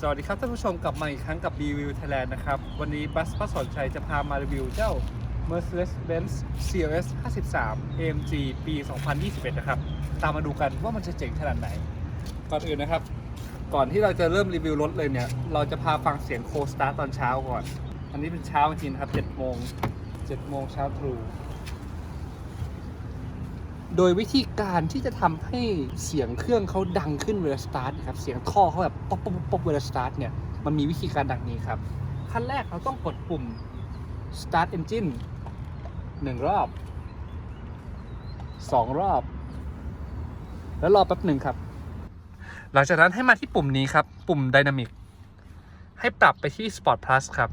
สวัสดีครับท่านผู้ชมกลับมาอีกครั้งกับ Review Thailand นะครับ วันนี้บัสพัสสนชัยจะพามารีวิวเจ้า Mercedes-Benz CLS 53 AMG ปี 2021 นะครับ ตามมาดูกันว่ามันจะเจ๋งขนาดไหน ก่อนอื่นนะครับ ก่อนที่เราจะเริ่มรีวิวรถเลยเนี่ย เราจะพาฟังเสียงโคสตาร์ตอนเช้าก่อน อันนี้เป็นเช้าจริงครับ7โมง7โมงเช้าตรู่ โดยวิธีการที่จะทำให้เสียงเครื่องเขาดังขึ้นเวลาสตาร์ทนะครับเสียงท่อเขาแบบป๊อปป๊อปป๊อปป๊อปเวลาสตาร์ทเนี่ยมันมีวิธีการดังนี้ครับขั้นแรกเราต้องกดปุ่ม start engine หนึ่งรอบสองรอบ แล้วรอแป๊บหนึ่งครับ หลังจากนั้นให้มาที่ปุ่มนี้ครับ ปุ่ม Dynamic ให้ปรับไปที่ Sport Plus ครับ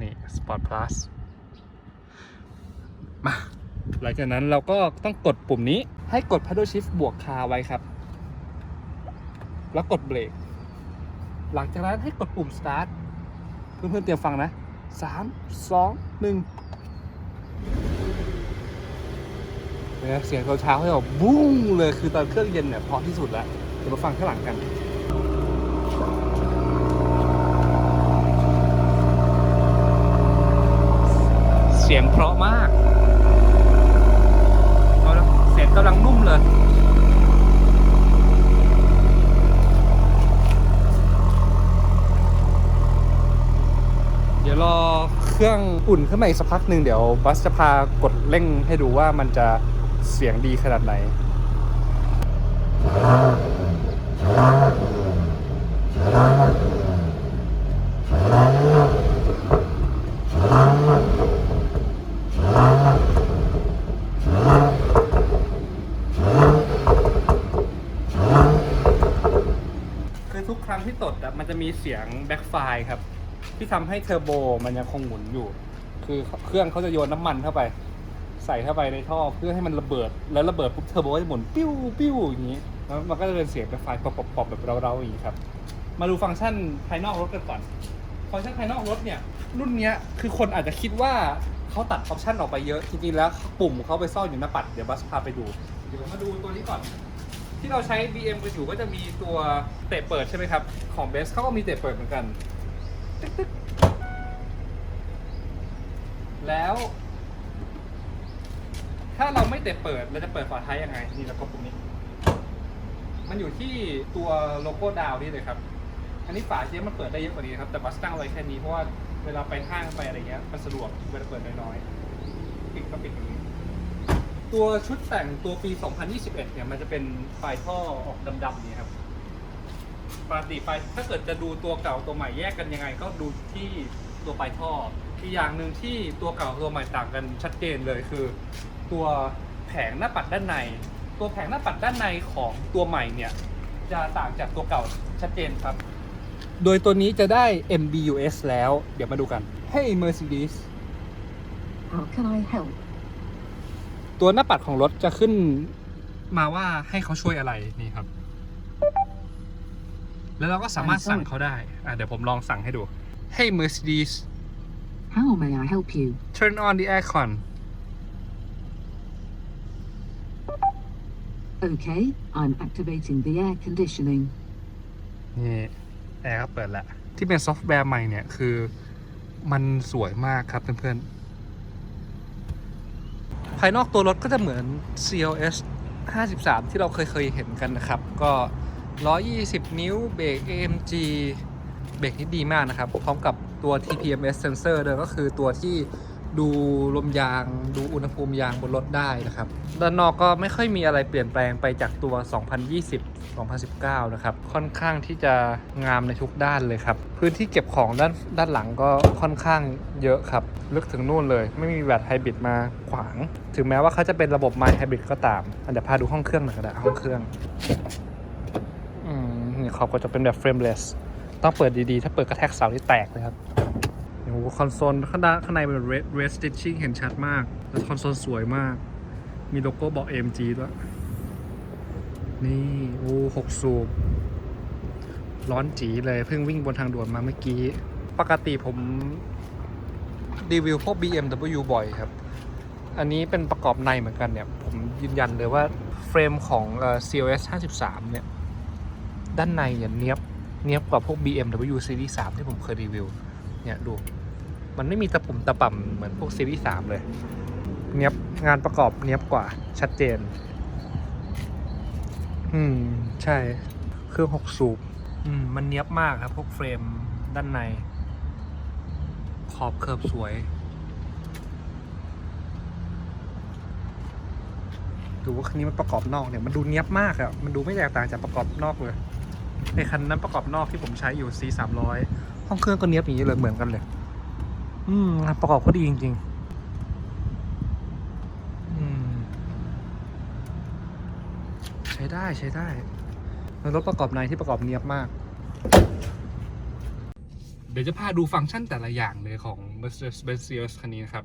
นี่ Sport Plus มา หลังจากนั้นเราก็ต้องกดปุ่มนี้ให้กด paddle shift บวกคาไว้ครับ แล้วกดเบรก หลังจากนั้นให้กดปุ่ม start เพื่อนๆเตรียมฟังนะ 3 2 1เนี่ยเสียงเช้าๆให้แบบบุ้งเลยคือตอนเครื่องเย็นเนี่ยเพราะที่สุดแล้ว เดี๋ยวมาฟังข้างหลังกันเสียงเพราะมาก เอาละเสียง กำลังนุ่มเลย เดี๋ยวรอเครื่องอุ่นขึ้นมาอีกสักพักหนึ่งเดี๋ยวบัสจะพากดเร่งให้ดูว่ามันจะเสียงดีขนาดไหน คือทุกครั้งที่ตดอะมันจะมี เสียงแบ็คไฟครับ ที่ทำให้เทอร์โบมันยังคงหมุนอยู่ คือเครื่องเขาจะโยนน้ำมันเข้าไป ใส่เข้าไปในท่อเพื่อให้มันระเบิด แล้วระเบิดปุ๊บเทอร์โบก็จะหมุนปิ้วปิ้วอย่างนี้แล้วมันก็จะเป็นเสียงแบ็คไฟปอบปอบแบบเราๆอย่างนี้ครับ มาดูฟังก์ชันภายนอกรถกันก่อน ฟังก์ชันภายนอกรถเนี่ย รุ่นเนี้ยคือคนอาจจะคิดว่าเขาตัดออปชันออกไปเยอะจริงๆแล้วปุ่มเขาไปซ่อนอยู่หน้าปัดเดี๋ยวบัสพาไปดู เดี๋ยวมาดูตัวนี้ก่อน ที่เราใช้ BM กันอยู่ก็จะมีตัวเตะเปิดใช่ไหมครับ ของเบสเขาก็มีเตะเปิดเหมือนกัน แล้ว ถ้าเราไม่เตะเปิดเราจะเปิดฝาท้ายยังไง นี่เรากดตรงนี้ มันอยู่ที่ตัวโลโก้ดาวนี่เลยครับ อันนี้ฝาเจี๊ยมันเปิดได้เยอะกว่านี้ครับ แต่บัสตั้งไว้แค่นี้เพราะว่าเวลาไปห้างไปอะไรเงี้ยมันสะดวกเวลาเปิดน้อยๆปิดก็ปิดอย่างนี้ ตัวชุดแต่งตัวปี 2021 เนี่ย มันจะเป็นไฟท่อออกดำๆนี่ครับปกติไฟถ้าเกิดจะดูตัวเก่าตัวใหม่แยกกันยังไง ก็ดูที่ตัวปลายท่อ อีกอย่างหนึ่งที่ตัวเก่าตัวใหม่ต่างกันชัดเจนเลยคือ ตัวแผงหน้าปัดด้านใน ตัวแผงหน้าปัดด้านในของตัวใหม่เนี่ย จะต่างจากตัวเก่าชัดเจนครับ โดยตัวนี้จะได้ MBUS แล้ว เดี๋ยวมาดูกัน Hey Mercedes How can I help? ตัวหน้าปัดของรถจะขึ้นมาว่าให้เขาช่วยอะไรนี่ครับ แล้วเราก็สามารถสั่งเขาได้อะเดี๋ยวผมลองสั่งให้ดู Hey Mercedes How may I help you? turn on the aircon Okay, I'm activating the air conditioning. นี่แอร์ก็เปิดแล้วที่เป็นซอฟต์แวร์ใหม่เนี่ยคือ มันสวยมากครับเพื่อนๆภายนอกตัวรถก็จะเหมือน CLS 53 ที่เราเคยเคยเห็นกันนะครับ ก็ 120 นิ้วเบรก AMG เบรกนี่ดีมากนะครับ พร้อมกับตัว TPMS sensor ด้วยก็คือตัวที่ ดูลมยาง ดูอุณหภูมิยางบนรถได้นะครับ ด้านนอกก็ไม่ค่อยมีอะไรเปลี่ยนแปลงไปจากตัว 2020 2019 นะครับ ค่อนข้างที่จะงามในทุกด้านเลยครับ พื้นที่เก็บของด้านด้านหลังก็ค่อนข้างเยอะครับ ลึกถึงนู่นเลย ไม่มีแบตไฮบริดมาขวาง ถึงแม้ว่าเขาจะเป็นระบบ My Hybrid ก็ตามอันเดี๋ยวพาดูห้องเครื่องหน่อยก็ได้ห้องเครื่องอืมนี่เขาก็จะเป็นแบบ frameless ต้องเปิดดีๆ ถ้าเปิดกระแทกเสาที่แตกเลยครับ โอ้โหคอนโซลข้างข้างในเป็น red red stitching เห็นชัดมาก แล้วคอนโซลสวยมาก มีโลโก้บอก AMG ด้วย นี่โอ้หกสูบ ร้อนจีเลย เพิ่งวิ่งบนทางด่วนมาเมื่อกี้ ปกติผมรีวิวพวก BMW บ่อยครับ อันนี้เป็นประกอบในเหมือนกันเนี่ย ผมยืนยันเลยว่าเฟรมของ CLS 53 เนี่ย ด้านในเนี่ยเนี้ยบ เนียบกว่าพวก BMW Series 3 ที่ผมเคยรีวิว เนี่ยดู มันไม่มีตะปุ่มตะป่ำเหมือนพวก Series 3เลย เนี้ยบงานประกอบเนี้ยบกว่าชัดเจน อืม ใช่ เครื่อง6สูบ อืม มันเนี้ยบมากครับ พวกเฟรมด้านใน ขอบเคิร์ฟสวย ดูว่าคันนี้มันประกอบนอกเนี่ย มันดูเนี้ยบมากอะมันดูไม่แตกต่างจากประกอบนอกเลยในคันนั้นประกอบนอกที่ผมใช้อยู่ C 3 0 0 ห้องเครื่องก็เนียบอย่างนี้เลยเหมือนกันเลย อืมงานประกอบก็ดีจริงๆใช้ได้ใช้ได้เป็นรถประกอบในที่ประกอบเนียบมาก เดี๋ยวจะพาดูฟังก์ชันแต่ละอย่างเลยของ Mercedes-Benz Cios คันนี้นะครับ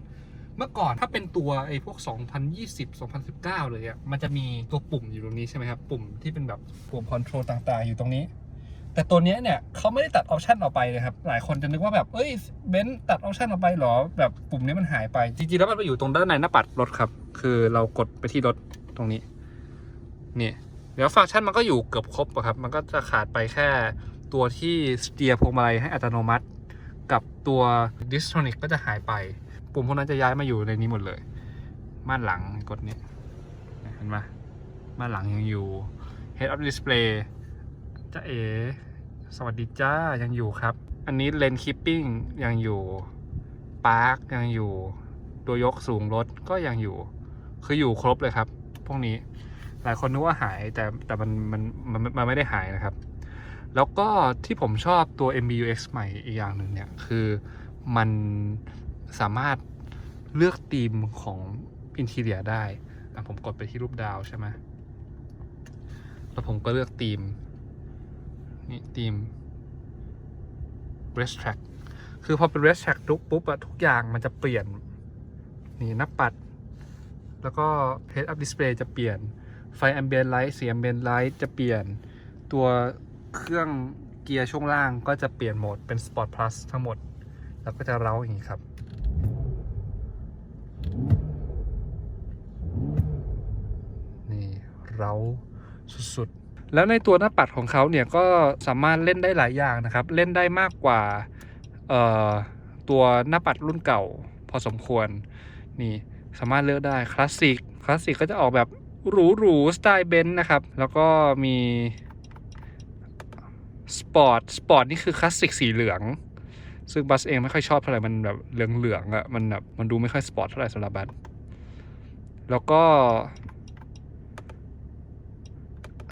เมื่อก่อนถ้าเป็นตัวไอ้พวก 2020 2019 เลยอะมันจะมีตัวปุ่มอยู่ตรงนี้ใช่ไหมครับ ปุ่มที่เป็นแบบปุ่มคอนโทรลต่างๆ อยู่ตรงนี้ แต่ตัวเนี้ยเนี่ยเขาไม่ได้ตัดออปชันออกไปเลยครับ หลายคนจะนึกว่าแบบ เอ้ยเบนซ์ตัดออปชันออกไปเหรอ แบบปุ่มนี้มันหายไป จริงๆแล้วมันไปอยู่ตรงด้านในหน้าปัดรถครับ คือเรากดไปที่รถตรงนี้ นี่เดี๋ยวฟังก์ชันมันก็อยู่เกือบครบอะครับ มันก็จะขาดไปแค่ตัวที่สเตียร์พวงมาลัยให้อัตโนมัติ กับตัวดิสโทนิกก็จะหายไป ปุ่มพวกนั้นจะย้ายมาอยู่ในนี้หมดเลย ม่านหลังกดนี่ยเห็นไหมม่านหลังยังอยู่ Head Up Display จ้าเอ๋ สวัสดีจ้ายังอยู่ครับ อันนี้เลนคิปปิ้งยังอยู่ปาร์คยังอยู่ ตัวยกสูงรถก็ยังอยู่ คืออยู่ครบเลยครับ พวกนี้หลายคนนึกว่าหายแต่แต่มันมันมันมันไม่ได้หายนะครับ แล้วก็ที่ผมชอบตัว MBUX ใหม่อีกอย่างหนึ่งเนี่ย คือมันสามารถเลือกธีมของอินทีเรียได้ผมกดไปที่รูปดาวใช่ไหมแล้วผมก็เลือกธีม นี่ธีม race track คือพอเป็น race track ทุกปุ๊บอะทุกอย่างมันจะเปลี่ยน นี่หน้าปัด แล้วก็ head up display จะเปลี่ยน ไฟ ambient light สี ambient light จะเปลี่ยน ตัวเครื่องเกียร์ช่วงล่างก็จะเปลี่ยนโหมดเป็น sport plus ทั้งหมด แล้วก็จะเร้าอย่างนี้ครับนี่เร้าสุด แล้วในตัวหน้าปัดของเขาเนี่ยก็สามารถเล่นได้หลายอย่างนะครับ เล่นได้มากกว่าตัวหน้าปัดรุ่นเก่าพอสมควรนี่สามารถเลือกได้คลาสสิกคลาสสิกก็จะออกแบบหรูหรูๆสไตล์เบนซ์นะครับ แล้วก็มีสปอร์ตสปอร์ตนี่คือคลาสสิกสีเหลือง ซึ่งบัสเองไม่ค่อยชอบเท่าไหร่มันแบบเหลืองๆอะ่ะมันแบบมันดูไม่ค่อยสปอร์ตเท่าไหร่สำหรับบัสแล้วก็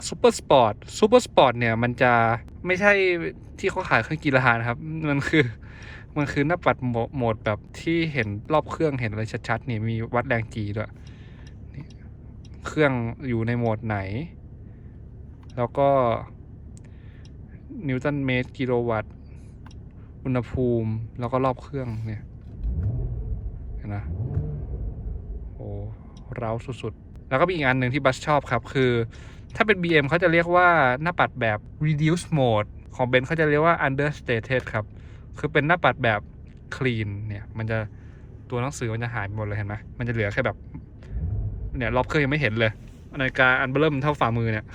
ซูเปอร์สปอร์ตซูเปอร์สปอร์ตเนี่ยมันจะไม่ใช่ที่เขาขายเครื่องกีฬานะครับ มันคือมันคือหน้าปัดโหมดแบบที่เห็นรอบเครื่องเห็นอะไรชัดๆนี่มีวัดแรงจีด้วยเครื่องอยู่ในโหมดไหน แล้วก็นิวตันเมตรกิโลวัตต์ อุณหภูมิ แล้วก็รอบเครื่องเนี่ย เห็นนะโอ้เร้าสุดๆ แล้วก็มีอีกอันหนึ่งที่บัสชอบครับ คือ ถ้าเป็น BM เขาจะเรียกว่าหน้าปัดแบบ reduce mode ของเบนเขาจะเรียกว่า understated ครับ คือเป็นหน้าปัดแบบ clean เนี่ย มันจะตัวหนังสือมันจะหายไปหมดเลยเห็นไหมมันจะเหลือแค่แบบ เนี่ยรอบเครื่องยังไม่เห็นเลยนาฬิกาอันเบอร์เริ่มเท่าฝ่ามือเนี่ย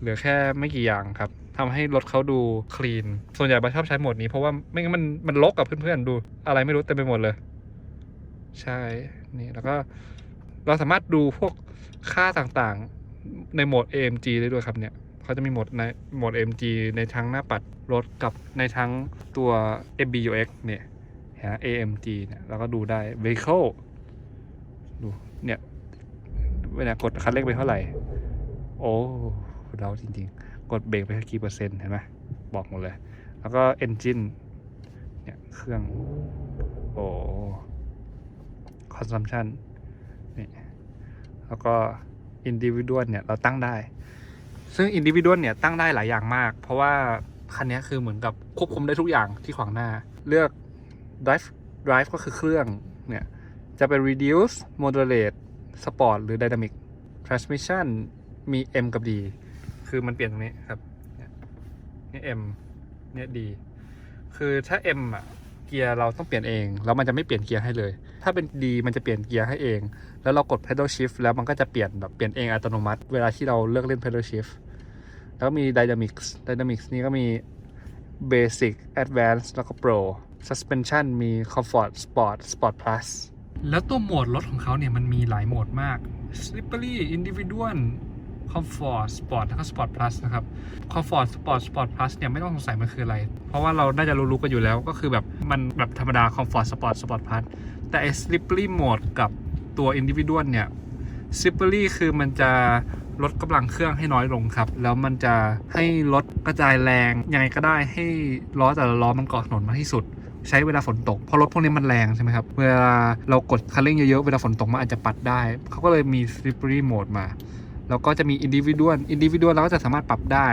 เหลือแค่ไม่กี่อย่างครับทำให้รถเขาดูคลีน ส่วนใหญ่บัชอบใช้โหมดนี้เพราะว่าไม่งั้นมันมันลกกับเพื่อนๆดู อะไรไม่รู้เต็มไปหมดเลย ใช่ นี่แล้วก็เราสามารถดูพวกค่าต่างๆ ในโหมด AMG ได้ด้วยครับเนี่ยเขาจะมีโหมดในโหมด AMG ในทั้งหน้าปัดรถกับในทั้งตัว MBUX เนี่ยฮะ AMG เนี่ยเราก็ดูได้ Vehicle ดูเนี่ยเวลากดคันเร่งไปเท่าไหร่ โอ้เราจริงๆ กดเบรกไปแค่กี่เปอร์เซ็นต์เห็นไหมบอกหมดเลย แล้วก็ engine เนี่ยเครื่อง โอ้ consumption นี่แล้วก็ individual เนี่ยเราตั้งได้ ซึ่ง individual เนี่ยตั้งได้หลายอย่างมาก เพราะว่าคันนี้คือเหมือนกับควบคุมได้ทุกอย่างที่ขวางหน้า เลือก drive drive ก็คือเครื่องเนี่ย จะเป็น reduce moderate sport หรือ dynamic transmission มี M กับ D คือมันเปลี่ยนตรงนี้ครับเนี่ยนี่ M เนี่ย D คือถ้า M อะเกียร์เราต้องเปลี่ยนเอง แล้วมันจะไม่เปลี่ยนเกียร์ให้เลย ถ้าเป็น D มันจะเปลี่ยนเกียร์ให้เอง แล้วเรากด pedal shift แล้วมันก็จะเปลี่ยนแบบเปลี่ยนเองอัตโนมัติ เวลาที่เราเลือกเล่น pedal shift แล้วก็มี Dynamics Dynamics นี่ก็มี Basic advanced แล้วก็ Pro Suspension มี Comfort Sport Sport Plus แล้วตัวโหมดรถของเขาเนี่ยมันมีหลายโหมดมาก Slippery Individual Comfort Sport แล้วก็ Sport Plus นะครับ Comfort Sport Sport Plus เนี่ยไม่ต้องสงสัยมันคืออะไร เพราะว่าเราน่าจะรู้ๆกันอยู่แล้วก็คือแบบมันแบบธรรมดา Comfort Sport Sport Plus แต่ไอ้ Slippery Mode กับตัว Individual เนี่ย Slippery คือมันจะลดกำลังเครื่องให้น้อยลงครับ แล้วมันจะให้ลดกระจายแรง ยังไงก็ได้ให้ล้อแต่ละล้อมันเกาะถนนมากที่สุด ใช้เวลาฝนตก เพราะรถพวกนี้มันแรงใช่ไหมครับ เวลาเรากดคันเร่งเยอะๆ เวลาฝนตกมันอาจจะปัดได้ เขาก็เลยมี slippery mode มา แล้วก็จะมี individual individual เราก็จะสามารถปรับได้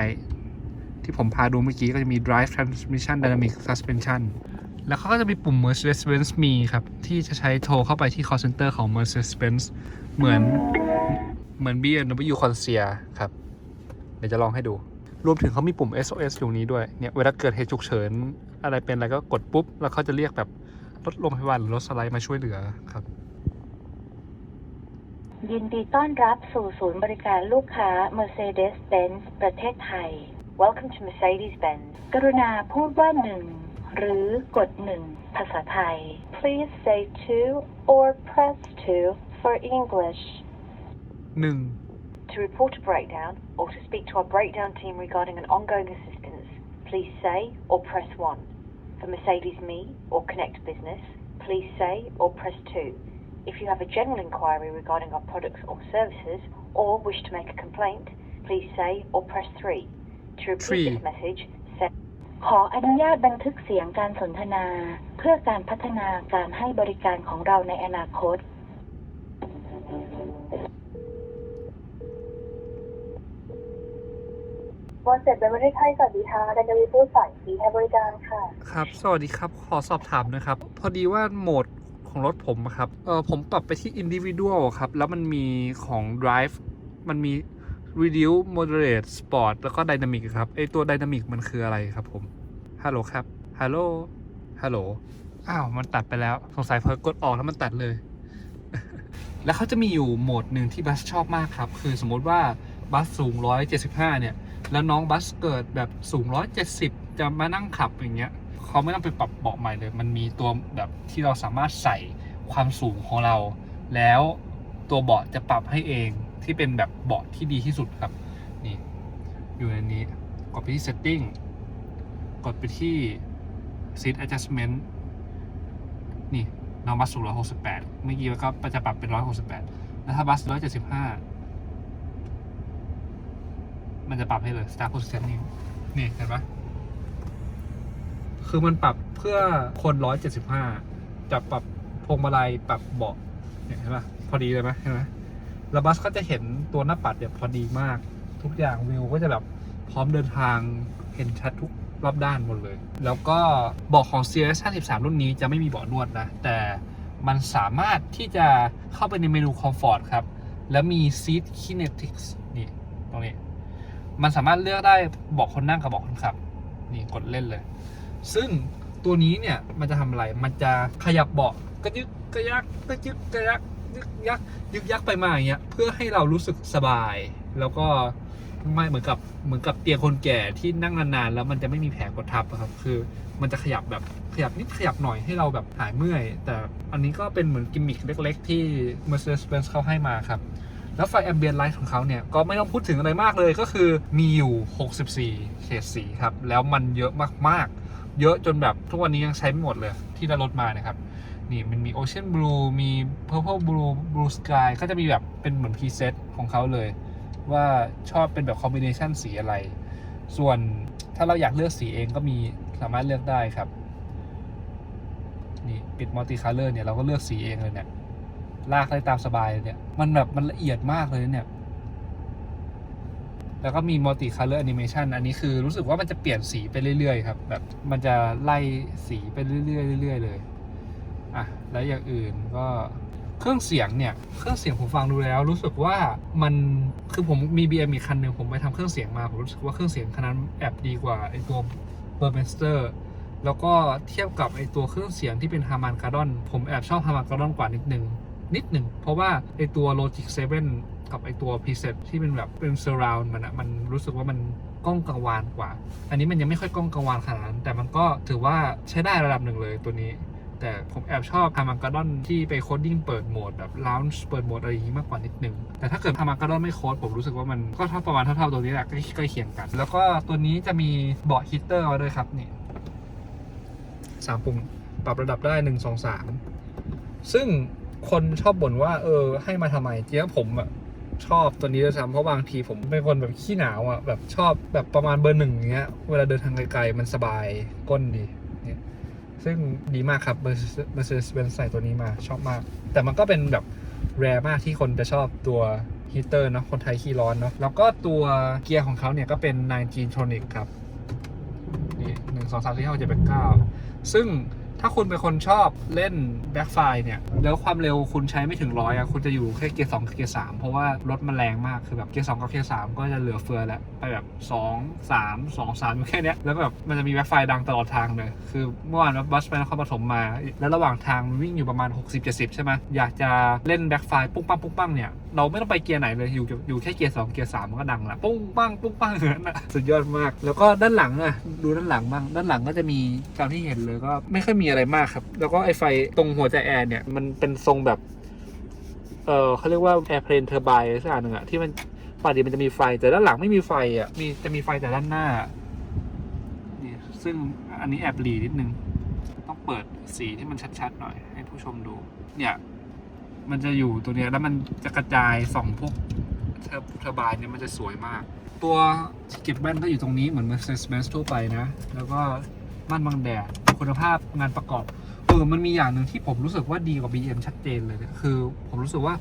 ที่ผมพาดูเมื่อกี้ก็จะมี drive transmission dynamic suspension แล้วเขาก็จะมีปุ่ม Mercedes-Benz มีครับ ที่จะใช้โทรเข้าไปที่ call center ของ Mercedes-Benz เหมือนเหมือน BMW Concierge ครับ เดี๋ยวจะลองให้ดู รวมถึงเขามีปุ่ม SOS อยู่นี้ด้วย เนี่ย เวลาเกิดเหตุฉุกเฉิน อะไรเป็นอะไรก็กดปุ๊บ แล้วเขาจะเรียกแบบรถโรงพยาบาลหรือรถสไลด์มาช่วยเหลือครับ ยินดีต้อนรับสู่ศูนย์บริการลูกค้า Mercedes-Benz ประเทศไทย Welcome to Mercedes-Benz กรุณาพูดว่าหนึ่ง หรือกดหนึ่งภาษาไทย Please say two or press two for English หนึ่ง To report a breakdown or to speak to our breakdown team regarding an ongoing assistance, please say or press 1. For Mercedes Me or Connect Business, please say or press 2. If you have a general inquiry regarding our products or services or wish to make a complaint, please say or press 3. To repeat Three. this message, say ขออนุญาตบันทึกเสียงการสนทนา เพื่อการพัฒนาการให้บริการของเราในอนาคตวันเสร็จเป็นประเทศไทยสวัสดีค่ะดันจะมีผู้สายสีให้บริการค่ะ ครับ สวัสดีครับ ขอสอบถามนะครับ พอดีว่าโหมดของรถผมอะครับ เออผมปรับไปที่ individual ครับ แล้วมันมีของ drive มันมี reduce moderate sport แล้วก็ dynamic ครับไอตัว dynamic มันคืออะไรครับผมฮัลโหลครับฮัลโหลฮัลโหลอ้าวมันตัดไปแล้วสงสัยเพอกดออกแล้วมันตัดเลย แล้วเขาจะมีอยู่โหมดหนึ่งที่บัสชอบมากครับ คือสมมติว่าบัสสูง 175 เนี่ย แล้วน้องบัสเกิดแบบสูง 170 จะมานั่งขับอย่างเงี้ยเขาไม่ต้องไปปรับเบาะใหม่เลย มันมีตัวแบบที่เราสามารถใส่ความสูงของเรา แล้วตัวเบาะจะปรับให้เอง ที่เป็นแบบเบาะที่ดีที่สุดครับ นี่ อยู่ในนี้ กดไปที่ setting กดไปที่ seat adjustment นี่น้องบัสสูง168เมื่อกี้ก็จะปรับเป็น168แล้วถ้าบัส175มันจะปรับให้เลย start positioning นี่เห็นปะคือมันปรับเพื่อคน175จะปรับพวงมาลัยปรับเบาะเห็นปะพอดีเลยไหมเห็นไหม แล้วบัสก็จะเห็นตัวหน้าปัดเนี่ยพอดีมาก ทุกอย่างวิวก็จะแบบพร้อมเดินทางเห็นชัดทุกรอบด้านหมดเลย แล้วก็เบาะของ CS 53 รุ่นนี้จะไม่มีเบาะนวดนะ แต่มันสามารถที่จะเข้าไปในเมนูคอมฟอร์ตครับ แล้วมี Seat Kinetics นี่ตรงนี้ มันสามารถเลือกได้เบอกคนนั่งกับเบอกคนขับ นี่กดเล่นเลย ซึ่งตัวนี้เนี่ยมันจะทำอะไร มันจะขยับเบาะกระยึกกระยักกระยึกกระยัก ยึกยักยึกยักไปมาอย่างเงี้ยเพื่อให้เรารู้สึกสบาย แล้วก็ไม่เหมือนกับเหมือนกับเตียงคนแก่ที่นั่งนานๆแล้วมันจะไม่มีแผลกดทับอะครับ คือมันจะขยับแบบขยับนิดขยับหน่อยให้เราแบบหายเมื่อย แต่อันนี้ก็เป็นเหมือนกิมมิคเล็ก ๆ ที่ Mercedes-Benz เขาให้มาครับ แล้วไฟแอมเบียนไลท์ของเขาเนี่ย ก็ไม่ต้องพูดถึงอะไรมากเลยก็คือมีอยู่ 64 เฉดสีครับ แล้วมันเยอะมากๆ เยอะจนแบบทุกวันนี้ยังใช้ไม่หมดเลยที่ได้รถมานะครับ นี่มันมี Ocean Blue มี Purple Blue Blue Sky ก็จะมีแบบเป็นเหมือนพรีเซตของเขาเลย ว่าชอบเป็นแบบคอมบิเนชันสีอะไร ส่วนถ้าเราอยากเลือกสีเองก็มีสามารถเลือกได้ครับนี่ปิดมัลติคัลเลอร์เนี่ยเราก็เลือกสีเองเลยเนี่ยลากได้ตามสบายเลยเนี่ยมันแบบมันละเอียดมากเลยเนี่ยแล้วก็มี multi color animation อันนี้คือรู้สึกว่ามันจะเปลี่ยนสีไปเรื่อยๆครับแบบมันจะไล่สีไปเรื่อยๆเรื่อยๆเลย แล้วอย่างอื่นก็เครื่องเสียงเนี่ย เครื่องเสียงผมฟังดูแล้ว รู้สึกว่ามันคือผมมี BM อีกคันหนึ่งผมไปทำเครื่องเสียงมา ผมรู้สึกว่าเครื่องเสียงคันนั้นแอบดีกว่าไอตัว b u r m e s t e r แล้วก็เทียบกับไอตัวเครื่องเสียงที่เป็น Harman Kardon ผมแอบชอบ Harman Kardon กว่านิดนึงนิดหนึ่ง เพราะว่าไอตัว Logic 7 กับไอตัว preset ที่เป็นแบบเป็น surround มันอะมันรู้สึกว่ามันกล้องกังวานกว่า อันนี้มันยังไม่ค่อยกล้องกังวานขนาดนั้น แต่มันก็ถือว่าใช้ได้ระดับหนึ่งเลยตัวนี้ แต่ผมแอบชอบฮามังกาดอนที่ไปโคดดิ้งเปิดโหมดแบบล u น c h เปิดโหมดอะไรอย่างนี้มากกว่านิดนึง แต่ถ้าเกิดฮามังกาดอนไม่โคดผมรู้สึกว่ามันก็เท่าประมาณเท่าๆตัวนี้แหละใกล้ใกล้เคียงกัน แล้วก็ตัวนี้จะมีเบาะฮีตเตอร์มาด้วยครับนี่สามปุ่มปรับระดับได้หนึ่งสองสามซึ่งคนชอบบ่นว่า เออ ให้มาทำไมจริงๆผมอะชอบตัวนี้ด้วยซ้ำเพราะบางทีผมเป็นคนแบบขี้หนาวอะแบบชอบแบบประมาณเบอร์หนึ่งอย่างเงี้ยเวลาเดินทางไกลๆมันสบายก้นดี ซึ่งดีมากครับ Mercedes Benz ใส่ตัวนี้มาชอบมาก แต่มันก็เป็นแบบแรมากที่คนจะชอบตัวฮีเตอร์เนาะคนไทยขี้ร้อนเนาะแล้วก็ตัวเกียร์ของเขาเนี่ยก็เป็น 9G Tronic ครับนี่หนึ่งสองสามสี่ห้าหกเจ็ดแปดเก้าซึ่ง ถ้าคุณเป็นคนชอบเล่นแบ็คไฟเนี่ย แล้วความเร็วคุณใช้ไม่ถึงร้อยอะ คุณจะอยู่แค่เกียร์สองกับเกียร์สามเพราะว่ารถมันแรงมาก คือแบบเกียร์สองกับเกียร์สามก็จะเหลือเฟือแล้ว ไปแบบสองสามสองสามอยู่แค่นี้แล้วแบบมันจะมีแบ็คไฟดังตลอดทางเลย คือเมื่อวานบัสไปนครปฐมมา แล้วระหว่างทางวิ่งอยู่ประมาณ 60-70 ใช่ไหมอยากจะเล่นแบ็คไฟปุ้งปังปุ้งปังเนี่ย เราไม่ต้องไปเกียร์ไหนเลยอยู่อยู่แค่เกียร์สองเกียร์สามมันก็ดังละปุ้งปังปุ้งปังอย่างนั้นอะสุดยอดมาก แล้วก็ด้านหลังอะดูด้านหลังบ้างด้านหลังก็จะมีตามที่เห็นเลยก็ไม่ค่อยมีอะไรมากครับ แล้วก็ไอไฟตรงหัวใจแอร์เนี่ยมันเป็นทรงแบบเออเขาเรียกว่า airplane turbine สักอย่างหนึ่งอะที่มันปกติมันจะมีไฟแต่ด้านหลังไม่มีไฟอะมีจะมีไฟแต่ด้านหน้านี่ซึ่งอันนี้แอบหลีนิดนึงต้องเปิดสีที่มันชัดๆหน่อย ให้ผู้ชมดูเนี่ย มันจะอยู่ตัวเนี้ยแล้วมันจะกระจายส่องพวกเทอร์เทอร์บน์เนี่ยมันจะสวยมาก ตัวเก็บแว่นก็อยู่ตรงนี้เหมือน Mercedes-Benz ทั่วไปนะ แล้วก็ม่านบังแดดคุณภาพงานประกอบเออมันมีอย่างหนึ่งที่ผมรู้สึกว่าดีกว่า BM ชัดเจนเลยเนี่ยคือผมรู้สึกว่า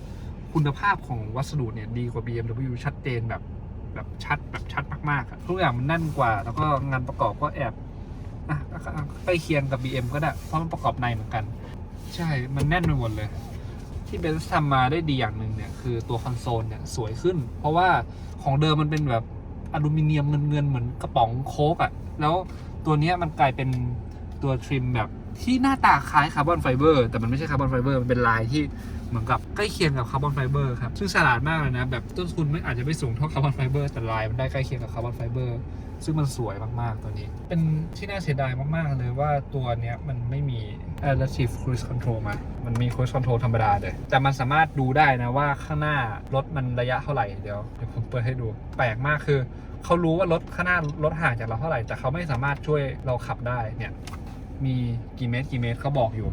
คุณภาพของวัสดุเนี่ยดีกว่า BMW ชัดเจนแบบแบบชัดแบบชัดมากๆอะทุกอย่างมันแน่นกว่า แล้วก็งานประกอบก็แอบอะอะอะใกล้เคียงกับ BM ก็ได้เพราะมันประกอบในเหมือนกัน ใช่มันแน่นไปหมดเลย ที่เบนซ์ทำมาได้ดีอย่างหนึ่งเนี่ยคือตัวคอนโซลเนี่ยสวยขึ้น เพราะว่าของเดิมมันเป็นแบบอลูมิเนียมเงินๆเหมือนกระป๋องโค้กอะ่ะ แล้วตัวเนี้ยมันกลายเป็นตัวทริมแบบที่หน้าตาคล้ายคาร์บอนไฟเบอร์แต่มันไม่ใช่คาร์บอนไฟเบอร์มันเป็นลายที่เหมือนกับใกล้เคียงกับคาร์บอนไฟเบอร์ครับซึ่งฉลาดมากเลยนะแบบต้นทุนไม่อาจจะไม่สูงเท่าคาร์บอนไฟเบอร์แต่ลายมันได้ใกล้เคียงกับคาร์บอนไฟเบอร์ ซึ่งมันสวยมากๆตัวนี้ เป็นที่น่าเสียดายมากๆเลยว่าตัวเนี้ยมันไม่มี adaptive cruise control มา มันมี cruise control ธรรมดาเลย แต่มันสามารถดูได้นะว่าข้างหน้ารถมันระยะเท่าไหร่เดี๋ยวเดี๋ยวผมเปิดให้ดู แปลกมากคือ เขารู้ว่ารถข้างหน้ารถห่างจากเราเท่าไหร่ แต่เขาไม่สามารถช่วยเราขับได้เนี่ย มีกี่เมตรกี่เมตรเขาบอกอยู่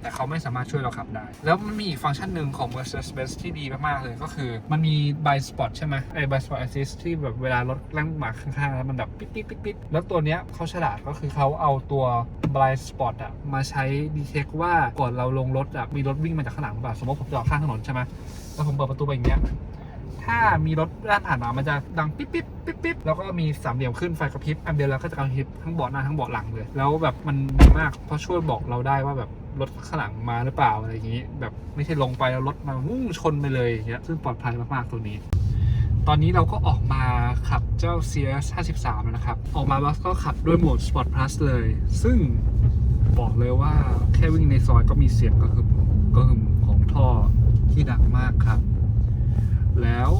แต่เขาไม่สามารถช่วยเราขับได้ แล้วมันมีอีกฟังก์ชันหนึ่งของ Mercedes-Benz ที่ดีมากๆเลยก็คือ มันมี blind spot ใช่ไหมไอ้ blind spot assist ที่แบบเวลารถลั่งมาข้างๆ แล้วมันแบบปิ๊ดปิ๊ดปิ๊ดปิ๊ดแล้วตัวเนี้ยเขาฉลาดก็คือเขาเอาตัว blind spot อะมาใช้ detect ว่าก่อนเราลงรถอะมีรถวิ่งมาจากข้างหลังหรือเปล่าสมมติผมจอดข้างถนนใช่ไหมแล้วผมเปิดประตูไปอย่างเงี้ยถ้ามีรถด้านผ่านมา มันจะดังปิ๊บปิ๊บปิ๊บปิ๊บแล้วก็มีสามเหลี่ยมขึ้นไฟกระพริบ อันเดียวแล้วก็จะกระพริบทั้งเบาะหน้าทั้งเบาะหลังเลย แล้วแบบมันดีมาก เพราะช่วยบอกเราได้ว่าแบบ รถข้างหลังมาหรือเปล่าอะไรอย่างนี้ แบบไม่ใช่ลงไปแล้วรถมาวุ่งชนไปเลยอย่างเงี้ยซึ่งปลอดภัยมากๆตัวนี้ ตอนนี้เราก็ออกมาขับเจ้า CS 53แล้วนะครับ ออกมาบัสก็ขับด้วยโหมด Sport Plus เลย ซึ่งบอกเลยว่าแค่วิ่งในซอยก็มีเสียงก็คือก็คือของท่อที่ดังมากครับ แล้ว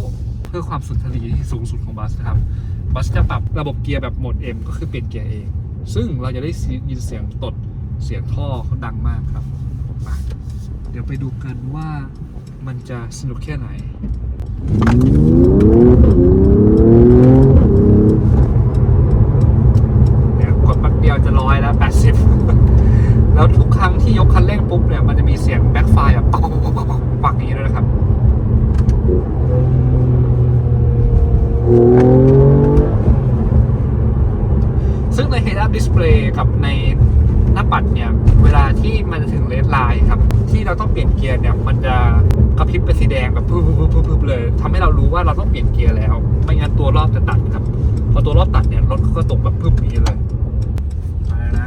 เพื่อความสุนทรีที่สูงสุดของบัสนะครับบัสจะปรับระบบเกียร์แบบโหมด M ก็คือเปลี่ยนเกียร์เอง ซึ่งเราจะได้ยินเสียงตด เสียงท่อเขาดังมากครับเดี๋ยวไปดูกันว่ามันจะสนุกแค่ไหน เนี่ยกดแป๊บเดียวจะร้อยแล้ว 80 แล้วทุกครั้งที่ยกคันเร่งปุ๊บเนี่ย มันจะมีเสียงแบ็คไฟแบบปักปักปักปักปักปักอย่างนี้ด้วยนะครับ ซึ่งใน Head Up Display กับในหน้าปัดเนี่ย เวลาที่มันจะถึงเลนไลน์ครับ ที่เราต้องเปลี่ยนเกียร์เนี่ย มันจะกระพริบเป็นสีแดงแบบพึบพึบพึบพึบเลยทำให้เรารู้ว่าเราต้องเปลี่ยนเกียร์แล้ว ไม่งั้นตัวรอบจะตัดครับ พอตัวรอบตัดเนี่ยรถก็ตกแบบพึบอย่างนี้เลยมาแล้วนะ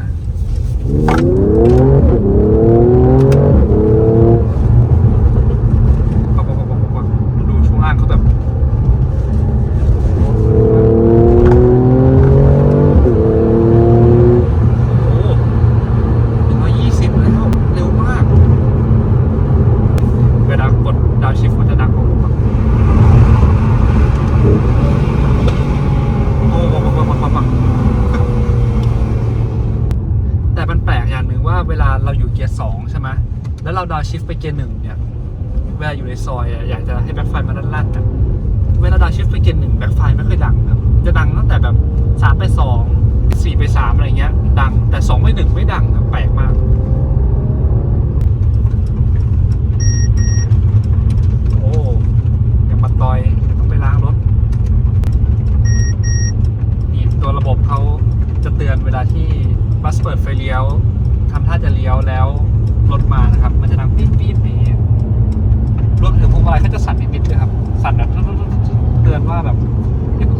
ปักปักปักปักปักดูช่วงล่างเขาแบบ โอ้ร้อยยี่สิบแล้ว เร็วมาก เวลากดดาวชิฟต์มันจะดังกว่าผมอะโอ้โห เราอยู่เกียร์สองใช่ไหมแล้วเราดาวน์ชิฟต์ไปเกียร์หนึ่งเนี่ย เวลาอยู่ในซอยอะอยากจะให้แบ็คไฟมาด้านล่างอะเวลาดาวน์ชิฟต์ไปเกียร์หนึ่งแบ็คไฟไม่ค่อยดังครับ จะดังตั้งแต่แบบสามไปสอง สี่ไปสามอะไรเงี้ย ดัง แต่สองไปหนึ่งไม่ดังอะแปลกมากโอ้ยังมาตอยต้องไปล้างรถนี่ตัวระบบเขาจะเตือนเวลาที่บัสเปิดไฟเลี้ยวทำท่าจะเลี้ยวแล้วรถมานะครับ มันจะดังปี๊ดปี๊ดอย่างนี้รวมถึงพวงมาลัยเขาจะสั่นนิดๆด้วยครับ สั่นแบบเตือนว่าแบบ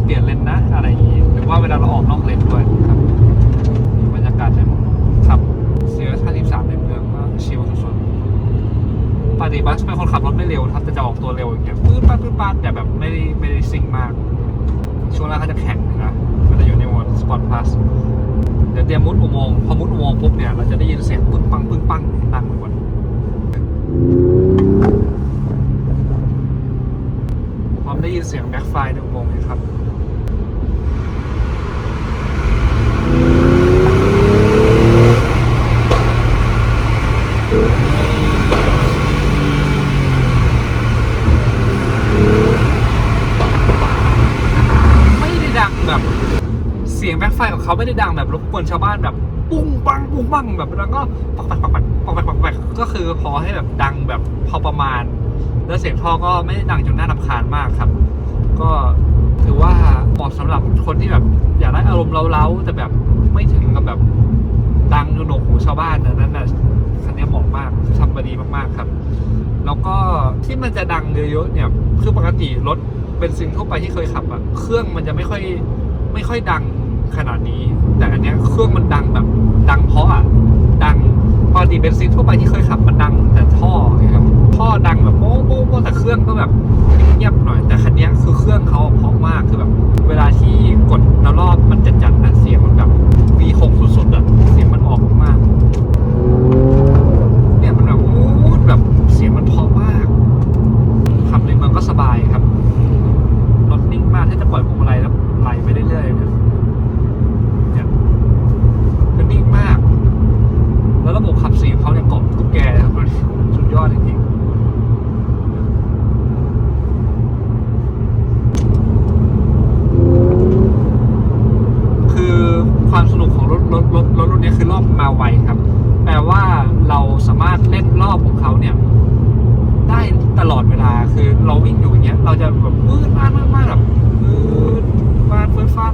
เปลี่ยนเลนนะ อะไรอย่างนี้หรือว่าเวลาเราออกนอกเลนด้วยครับบรรยากาศในหมดครับเซียร์53ในเมืองก็ชิลสุดๆปกติบัสเป็นคนขับรถไม่เร็วครับแต่จะออกตัวเร็วอย่างเงี้ยปื๊ดป๊าดปื๊ดป๊าดแต่แบบไม่ได้ไม่ได้ซิ่งมาก ช่วงแรกเขาจะแข่งนะมันจะอยู่ในโหมด Sport Plus เดี๋ยวเตรียมมุดอุโมงค์พอมุดอุโมงค์ปุ๊บเนี่ยเราจะได้ยินเสียงปึ้งปังปึ้งปังดังไปหมดพร้อมได้ยินเสียงแบ็คไฟในอุ โมงค์เลยครับไม่ได้ดังแบบเสียงแบ็คไฟของเขาไม่ได้ดังแบบรบกวนชาวบ้านแบบ ปุ้งปังปุ้งปังแบบแล้วก็ปักปักปักปักปักปักปักปักก็คือพอให้แบบดังแบบพอประมาณ แล้วเสียงท่อก็ไม่ได้ดังจนน่ารำคาญมากครับ ก็ ถือว่าเหมาะสำหรับคนที่แบบอยากได้อารมณ์เล้าๆแต่แบบไม่ถึงกับแบบดังจนหนวกหูชาวบ้านนะนั่นน่ะคันนี้เหมาะมากทำมาดีมากๆครับ แล้วก็ที่มันจะดังเยอะๆเนี่ยคือปกติรถเบนซินทั่วไปที่เคยขับอะเครื่องมันจะไม่ค่อยไม่ค่อยดังขนาดนี้ แต่อันเนี้ยเครื่องมันดังแบบดังเพราะอะดังปกติเบนซินทั่วไปที่เคยขับมันดังแต่ท่อนะครับ ท่อดังแบบโป๊ะโป๊ะโป๊ะแต่เครื่องก็แบบเงียบหน่อยแต่คันนี้คือเครื่องเขาเพราะมากคือแบบ เวลาที่กดแล้วรอบมันจะจัดนะเสียงมันแบบ V6 สุดๆอะเสียงมันออกมากเนี่ยมันแบบอู้ดแบบเสียงมันเพราะมากขับในเมืองก็สบายครับรถนิ่งมากถ้าจะปล่อยพวงมาลัยแล้วไหลไปเรื่อยๆเนี่ยเนี่ยคือนิ่งมาก แล้วระบบขับเสียงเขาเนี่ยกล่อมตุ๊กแกครับสุดยอดจริงๆคือ ความสนุกของรถรถรถรถรุ่นนี้คือรอบมาไวครับ แปลว่าเราสามารถเล่นรอบของเขาเนี่ย ได้ตลอดเวลาคือเราวิ่งอยู่อย่างเงี้ย เราจะแบบมืดมากมากมากแบบมืดฟาดฟืดฟ้า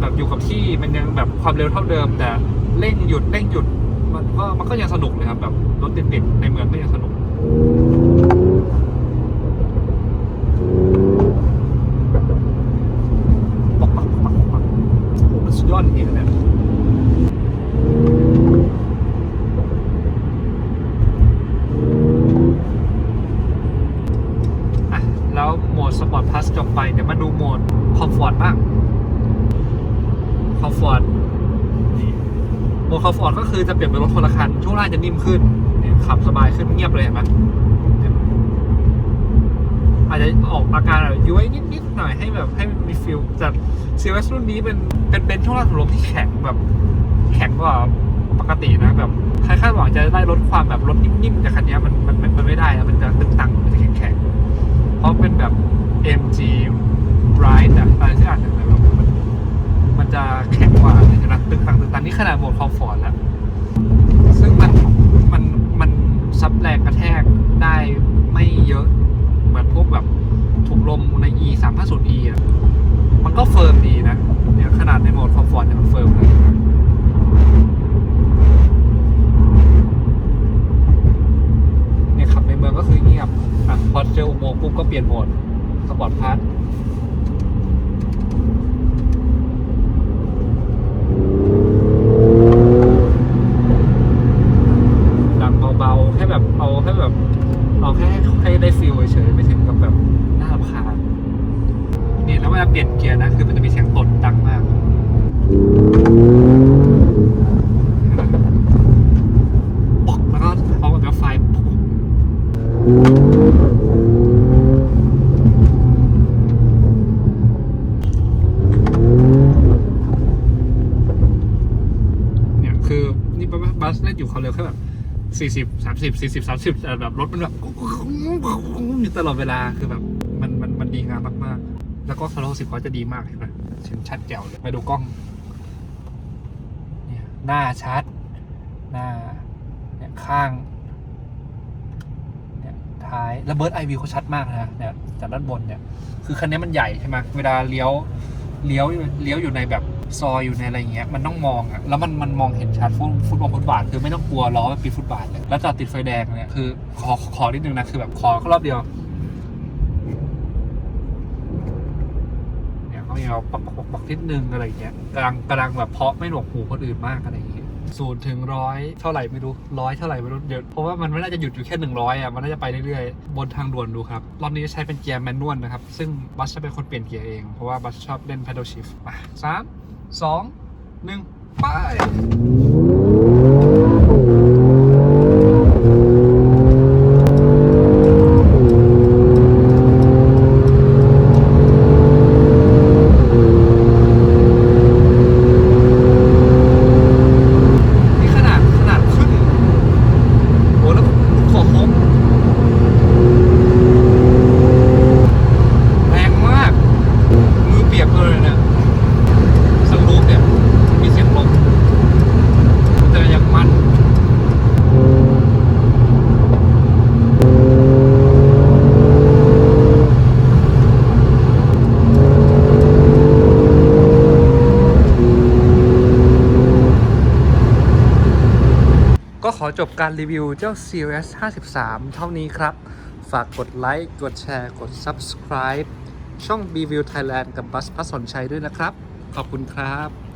แบบอยู่กับที่มันยังแบบความเร็วเท่าเดิม แต่เร่งหยุดเร่งหยุดมันก็มันก็ยังสนุกเลยครับ แบบรถติดๆในเมืองก็ยังสนุก ปักปักปักปักโอ้โหมันสุด ยอดจริงเนี่ยอะแล้วโหมดสปอร์ตพลัสจบไปเดี๋ยวมาดูโหมดคอมฟอร์ตบ้างคอมฟอร์ตโหมดคอมฟอร์ตก็คือจะเปลี่ยนเป็นรถคนละคันช่วงล่างจะนิ่มขึ้นเนี่ยขับสบายขึ้นเงียบเลยเห็นไหม จจะออกอาการแบบย้วยนิดๆหน่อยให้แบบให้มีฟิลแต่ซีรีส์รุ่นนี้เป็นเป็นเป็นช่วงล่างถุงลมที่แข็งแบบแข็งกว่าปกตินะแบบใครคาดหวังจะได้ลดความแบบรถนิ่มๆจากคันนี้มันมันมันไม่ได้นะมันจะตึงตังมันจะแข็งๆเพราะเป็นแบบ MG Ride อะอะไรที่อ่านถึงเลยแบบมันมันจะแข็งกว่าเลยนะตึงตังตึงตังนี่ขนาดโหมดคอมฟอร์ตแล้วซึ่งมันมันมันซับแรงกระแทกได้ไม่เยอะ เหมือนพวกแบบถุงลมใน E 3 5 0 E อะมันก็เฟิร์มดีนะเนี่ยขนาดในโหมดคอมฟอร์ตเนี่ยมันเฟิร์มนะเนี่ยขับในเมืองก็คือเงียบอะพอเจออุโมงค์ปุ๊บก็เปลี่ยนโหมดสปอร์ตพาร์ทดังเบาๆแค่แบบเอาแค่แบบ เอาแค่ให้ได้ฟิลเฉยๆไม่ถึงกับแบบน่ารำคาญเนี่ยแล้วเวลาเปลี่ยนเกียร์นะ คือมันจะมีเสียงตดดังมากปอกแล้วก็พร้อมกับไฟปุ๊บ เนี่ยคือนี่บั สี่สิบสามสิบสี่สิบสามสิบแต่แบบรถมันแบบอยู่ตลอดเวลาคือแบบมันมันมันดีงามมากๆ แล้วก็คาร์โลสิบเขาจะดีมากเห็นไหมเห็นชัดแจ๋วเลยมาดูกล้องเนี่ยหน้าชัด หน้าเนี่ยข้างเนี่ยท้ายแล้วเบิร์ดไอวิวเขาชัดมากนะเนี่ยจากด้านบนเนี่ย คือคันนี้มันใหญ่ใช่ไหมเวลาเลี้ยวเลี้ยวเลี้ยวอยู่ในแบบ ซอยอยู่ในอะไรเงี้ยมันต้องมองอะแล้วมันมันมองเห็นชัดฟุตฟุตบอลฟุตบาทคือไม่ต้องกลัวล้อมันปีฟุตบาทเลยแล้วจอดติดไฟแดงเนี่ยคือขอขอนิดนึงนะคือแบบขอรอบเดียวเนี่ยเขาเราปักปักปักปักนิดนึงอะไรเงี้ยกำลังกำลังแบบเพาะไม่หนวกหูคนอื่นมากอะไรเงี้ยศูนย์ถึงร้อยเท่าไหร่ไม่รู้ร้อยเท่าไหร่ไม่รู้เดี๋ยวเพราะว่ามันไม่น่าจะหยุดอยู่แค่หนึ่งร้อยอะ มันน่าจะไปเรื่อยๆ บนทางด่วนดูครับ รอบนี้จะใช้เป็นเกียร์แมนนวลนะครับ ซึ่งบัสจะเป็นคนเปลี่ยนเกียร์เอง เพราะว่าบัสชอบเล่น paddle shift มาสาม สองหนึ่งไป นี่ขนาดขนาดขึ้นโอ้แล้วลูกขอคมแรงมาก มือเปียกเลยเนะสังรูปเนี่ย มีเสียงลมแต่ยังมัน การรีวิวเจ้า CLS 53 เท่านี้ครับ ฝากกดไลค์ กดแชร์ กด Subscribe ช่อง B View Thailand กับบัสพัสสนชัยด้วยนะครับ ขอบคุณครับ